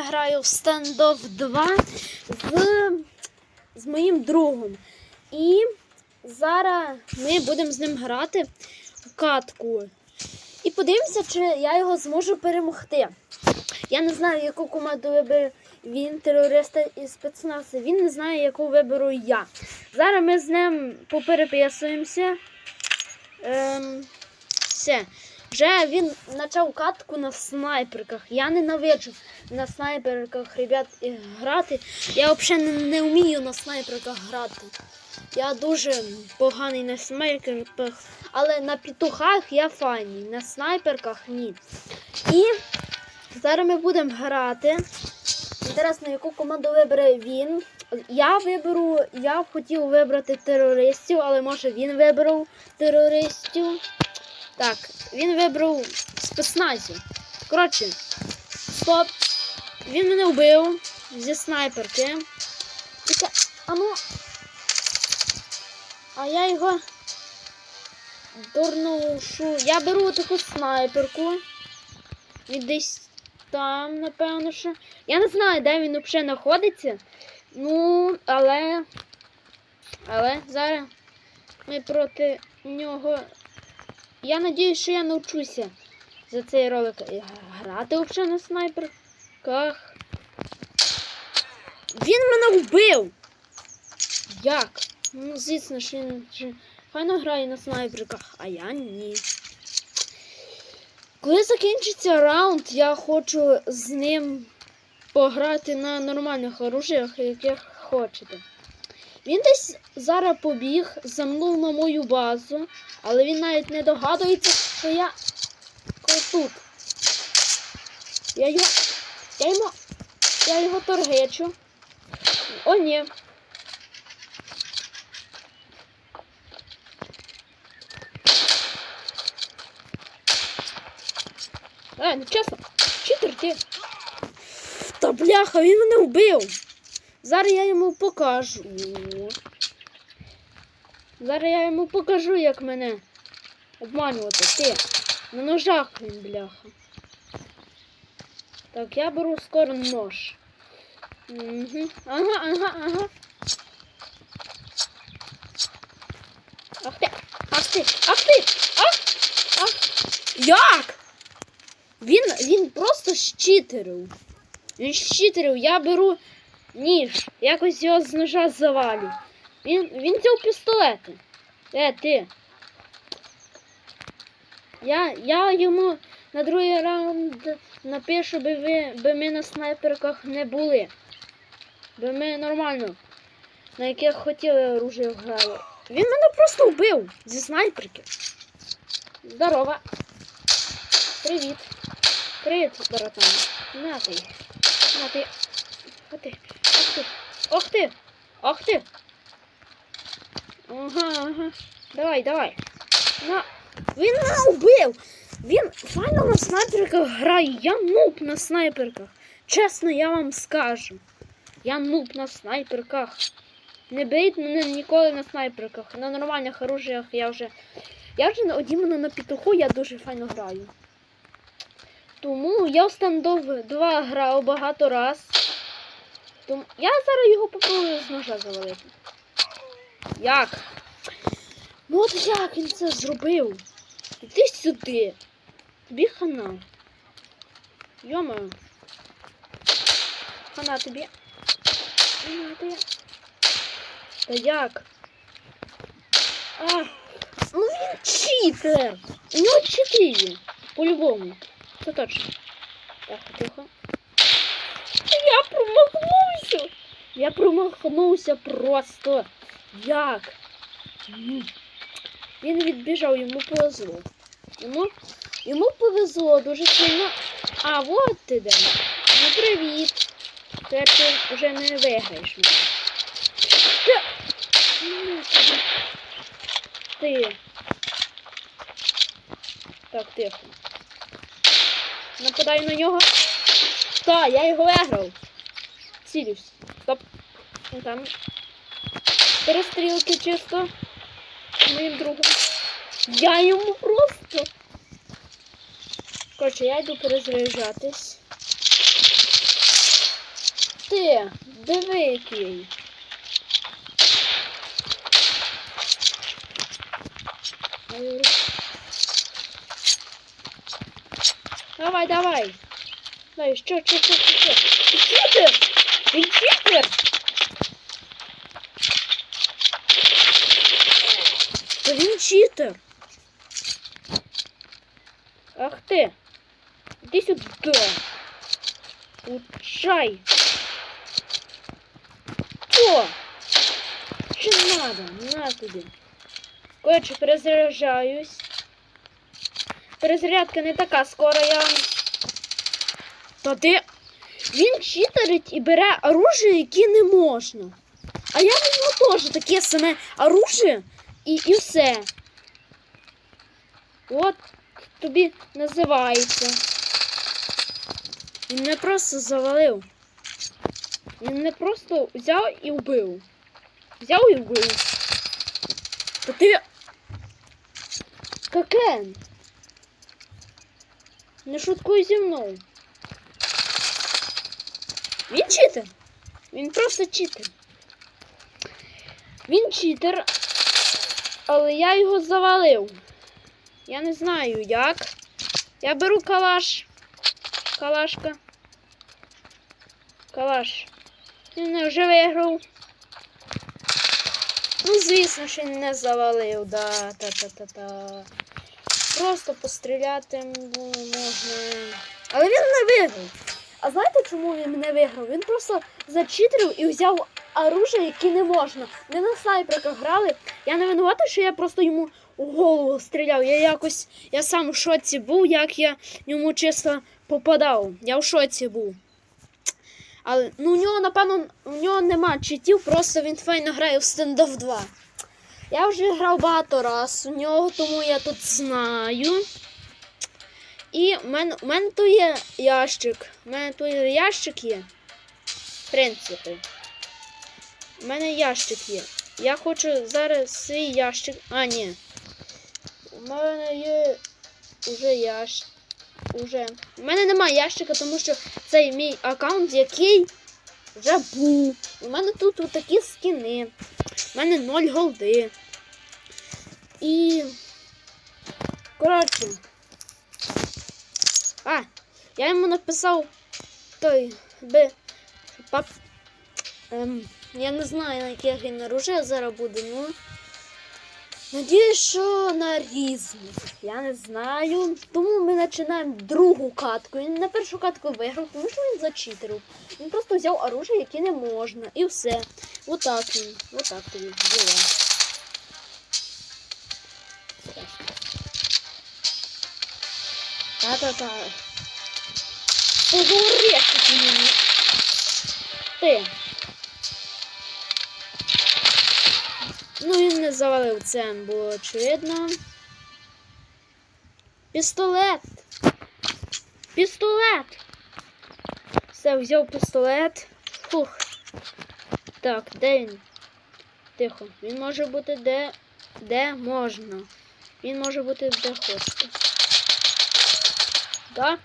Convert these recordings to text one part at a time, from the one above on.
Я граю в Standoff 2 з, з моїм другом. І зараз ми будемо з ним грати в катку. І подивимося, чи я його зможу перемогти. Я не знаю, яку команду вибере він, терориста і спецнази. Він не знає, яку виберу я. Зараз ми з ним попереписуємося. Ем, все. Вже він почав катку на снайперках. Я ненавиджу на снайперках, ребят, грати. Я взагалі не, вмію на снайперках грати. Я дуже поганий на снайперках, але на петухах я файний, на снайперках ні. І зараз ми будемо грати. Інтересно, яку команду вибере він. Я виберу, я хотів вибрати терористів, але може він вибрав терористів. Так, він вибрав спецназів. Коротше, стоп. Він мене вбив зі снайперки. Тільки, а ну. А я його дурношу. Я беру таку снайперку. Він десь там, напевно, що. Я не знаю, де він взагалі знаходиться. Ну, але. Але зараз ми проти нього. Я надіюсь, що я навчуся за цей ролик грати взагалі на снайперках. Він мене вбив! Як? Ну, звісно, що він файно грає на снайперках, а я ні. Коли закінчиться раунд, я хочу з ним пограти на нормальних оружіях, яких хочете. Він десь зараз побіг, замнув на мою базу, але він навіть не догадується, що я тут. Я його. Я йому. Я його торгечу. О, ні. Е, не чесно. Читер ти. Та бляха, він мене вбив. Зараз я йому покажу. Зараз я йому покажу, як мене обманювати. Ти. На ножах він, бляха. Так, я беру скоро нож. Угу. Ага, ага, ага. Ах ти! Ах ти! Ах ти! Ах! Ах! Як? Він, він просто щитерив. Він щитерив. Я беру ніж. Якось його з ножа завалю. Він, він взяв пістолети. Е, ти. Я, я йому на другий раунд напишу, би ви би ми на снайперках не були. Би ми нормально на яких хотіли оружие грали. Він мене просто вбив зі снайперки. Здорово. Привіт. Привіт, братан. На ти. На ти. Ох ти. Ох ти. Ох ти. Ага, ага. Давай, давай. На. Він мене вбив. Він файно на снайперках грає. Я нуб на снайперках. Чесно, я вам скажу. Я нуб на снайперках. Не бейт мене ніколи на снайперках. На нормальних оружіях я вже. Я вже одіменно на петуху я дуже файно граю. Тому я в стендов 2 грав багато раз. Тому я зараз його попробую з ножа завалити. Як? Ну от як він це зробив? Іди сюди. Тобі хана. Йомаю. Хана тобі. Та як? А, ну він читер. У нього чотири. По-любому. Це точно. Так, тихо. Я промахнувся. Я промахнувся просто. Як? Він відбіжав, йому повезло. Йому, йому повезло дуже сильно. А, от ти де. Ну привіт. Тепер ти вже не виграєш мене. Ну. Ти. Так, тихо. Нападаю на нього. Та, я його виграв. Цілюсь. Стоп. Ну, Там. Перестрілки чисто. Моїм другом. Я йому просто. Коротше, я йду перезаряджатись. ти? Диви який. Давай, давай. Давай, що, що, що, що, що? Читер! Він читер! Та він читер! Ах ти! Іди сюди! Получай! О! Що надо? На тобі. Коротше, перезаряджаюсь. Перезарядка не така скоро я. Та ти. Він читерить і бере оружие, яке не можна. А я візьму теж таке саме оружие і, і все. От тобі називається. Він не просто завалив. Він не просто взяв і вбив. Взяв і вбив. Та ти. Какен? Не шуткуй зі мною. Він читер. Він просто читер. Він читер, але я його завалив. Я не знаю як. Я беру калаш. Калашка. Калаш. Він мене вже виграв. Ну, звісно, що не завалив, да, та-та-та-та. Просто постріляти можна. Але він не виграв. А знаєте, чому він не виграв? Він просто зачитерив і взяв оружие, яке не можна. Ми на снайперках грали. Я не винувата, що я просто йому у голову стріляв. Я якось, я сам в шоці був, як я йому чисто попадав. Я в шоці був. Але ну, у нього, напевно, у нього нема читів, просто він файно грає в стендов 2. Я вже грав багато раз у нього, тому я тут знаю. І в мене, у мене тут є ящик. У мене тут ящик є. В принципі. У мене ящик є. Я хочу зараз свій ящик. А, ні. У мене є уже ящик. Уже. У мене немає ящика, тому що цей мій аккаунт, який вже був. У мене тут такі скіни. У мене 0 голди. І. Коротше. А, я йому написав той би. Пап. Ем, я не знаю, на яких він оружие зараз буде, ну. Надіюсь, що на різних. Я не знаю. Тому ми починаємо другу катку. Він на першу катку виграв, тому що він зачитерив. Він просто взяв оружие, яке не можна. І все. Отак він. Отак тобі діла. Та-та-та. Поговори ти мені. Ти. Ну, він не завалив це, було очевидно. Пістолет. Пістолет. Все, взяв пістолет. Фух. Так, де він? Тихо. Він може бути де, де можна. Він може бути де хочете. Да?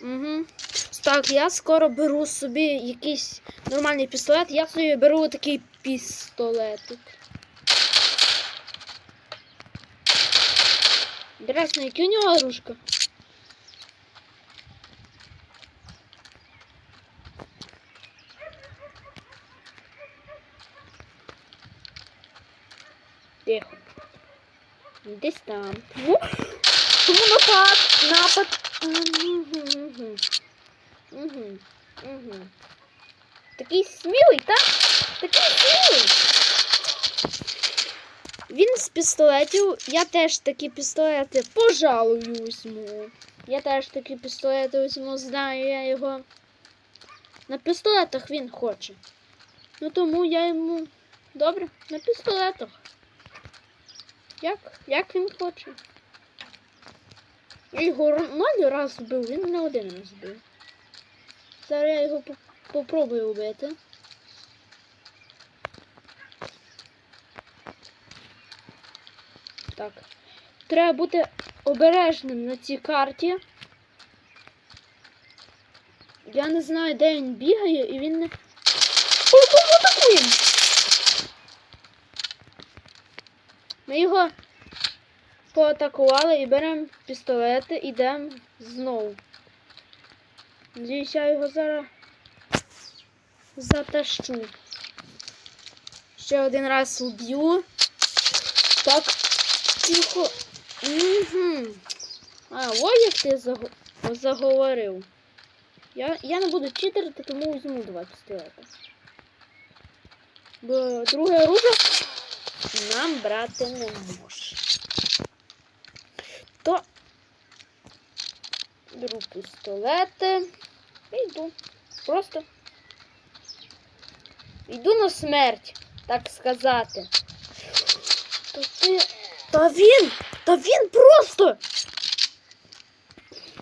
Угу. Так, я скоро беру собі якийсь нормальний пістолет. Я собі беру такий пістолетик. Інтересно, які у нього оружка? Тихо. Десь там. О! Тому напад! Напад! Такий смілий, так? Такий смілий. Він з пістолетів. Я теж такі пістолети, пожалуй, візьму. Я теж такі пістолети візьму, знаю я його. На пістолетах він хоче. Ну тому я йому. Добре, на пістолетах. Як? Як він хоче? Я його ноль раз вбив, він мене один раз вбив. Зараз я його попробую вбити. Так. Треба бути обережним на цій карті. Я не знаю, де він бігає, і він не. Ой, кого атакуємо? Ми його поатакували і беремо пістолети, йдемо знову. Надіюсь, я його зараз затащу. Ще один раз уб'ю. Так, тихо. Угу. А, ой, як ти заго- заговорив. Я, я не буду читерити, тому візьму два пістолети. Бо друге оружие нам брати не може. То беру пістолети і йду. Просто йду на смерть, так сказати. Та ти. Та він! Та він просто!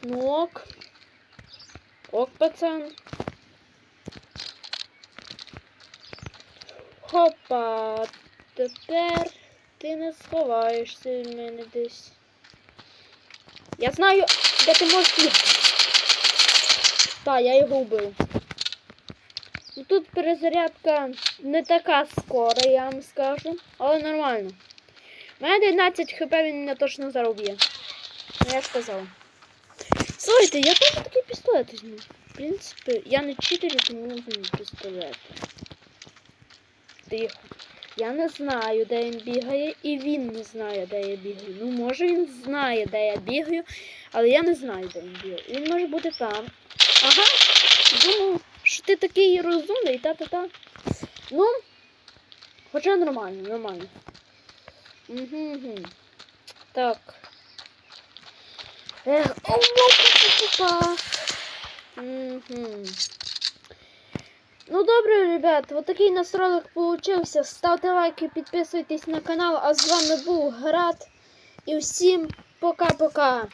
Ну ок. Ок, пацан. Хопа. Тепер ти не сховаєшся від мене десь. Я знаю, де ти можеш бігти. Так, я його вбив. Ну, Тут перезарядка не така скора, я вам скажу, але нормально. У мене 19 хп він мене точно зараз уб'є. Ну, я ж казала. Слухайте, я теж такий пістолет візьму. В принципі, я не читерю, тому візьму пістолет. Тихо. Я не знаю, де він бігає, і він не знає, де я бігаю. Ну, може він знає, де я бігаю, але я не знаю, де він бігає. Він може бути там. Ага. Думав, що ти такий розумний, та-та-та. Ну, хоча нормально, нормально. Угу, угу. Так. Ех, опа. Угу. Ну добре, ребят, вот такий нас ролик получився. Ставте лайки, підписуйтесь на канал. А з вами був Град. І всім пока-пока.